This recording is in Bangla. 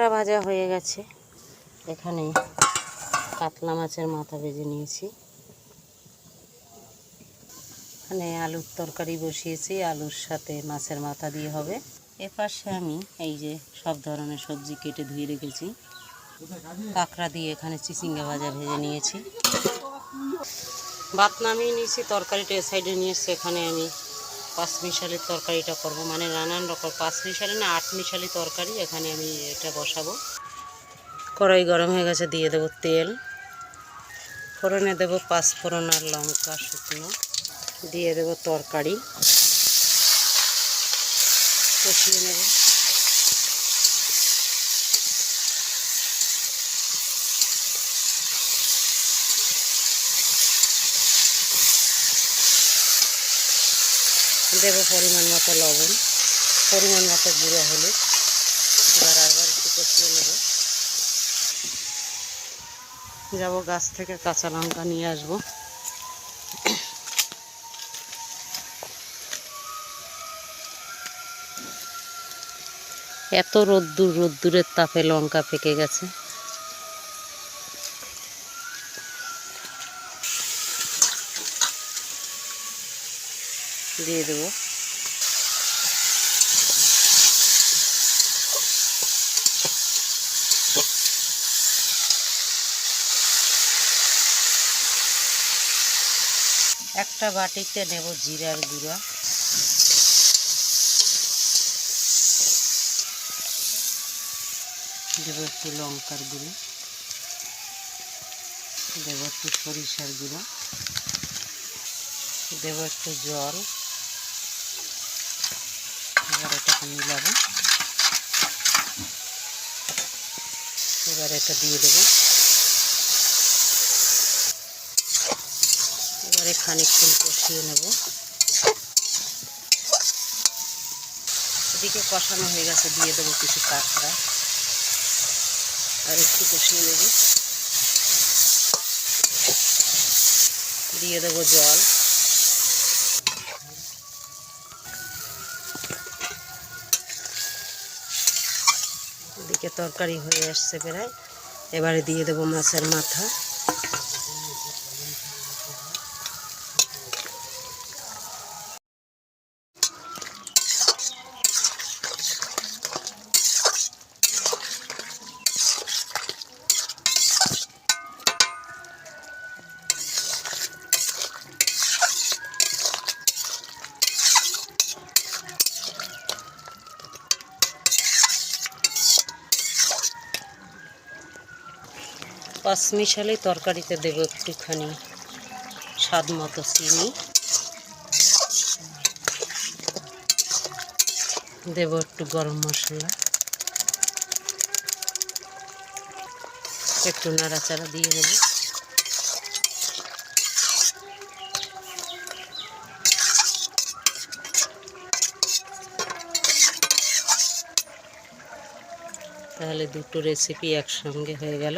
কাঁকড়া ভাজা হয়ে গেছে। এখানে কাতলা মাছের মাথা ভেজে নিয়েছি। এখানে আলুর তরকারি বসিয়েছি, আলুর সাথে মাছের মাথা দিয়ে হবে। এপাশে আমি এই যে সব ধরনের সবজি কেটে ধুয়ে রেখেছি। কাঁকড়া দিয়ে এখানে চিচিঙ্গা ভাজা ভেজে নিয়েছি। ভাত নামিয়ে নিয়েছি, তরকারিটা এ সাইডে নিয়ে এসছি এখানে আমি পাঁচ মিশালি তরকারিটা করব। মানে নানান রকম, পাঁচ মিশালি না, আট মিশালি তরকারি এখানে আমি এটা বসাবো। কড়াই গরম হয়ে গেছে, দিয়ে দেবো তেল। ফোড়নে দেবো পাঁচ ফোড়ন আর লঙ্কা শুকনো। দিয়ে দেবো তরকারি। কষিয়ে নেব। দেব পরিমাণ মতো লবণ, পরিমাণ মতো গুঁড়ো হলুদ। এবার আবার একটু কষিয়ে নেব। যাব গাছ থেকে কাঁচা লঙ্কা নিয়ে আসব। এত রোদ্দুর, রোদ্দুরের তাপে লঙ্কা পেকে গেছে। দিয়ে দেবো। একটা বাটিতে নেব জিরার গুঁড়া। দেবো একটু লঙ্কার গুঁড়ো। দেবো একটু সরিষার গুঁড়ো। দেবো একটু জল। এবার এটাকে এবার এটা দিয়ে দেবো। এবারে খানিকক্ষণ কষিয়ে নেব। এদিকে কষানো হয়ে গেছে, দিয়ে দেবো কিছু কাঁকড়া আর একটু কষিয়ে নেব। দিয়ে দেবো জল। এদিকে তরকারি হয়ে আসছে প্রায়। এবারে দিয়ে দেবো মাছের মাথা। পাঁচমিশালি তরকারিতে দেবো একটুখানি স্বাদ মতো চিনি। দেবো একটু গরম মশলা। একটু নাড়াচাড়া দিয়ে দেবো। তাহলে দুটো রেসিপি একসঙ্গে হয়ে গেল।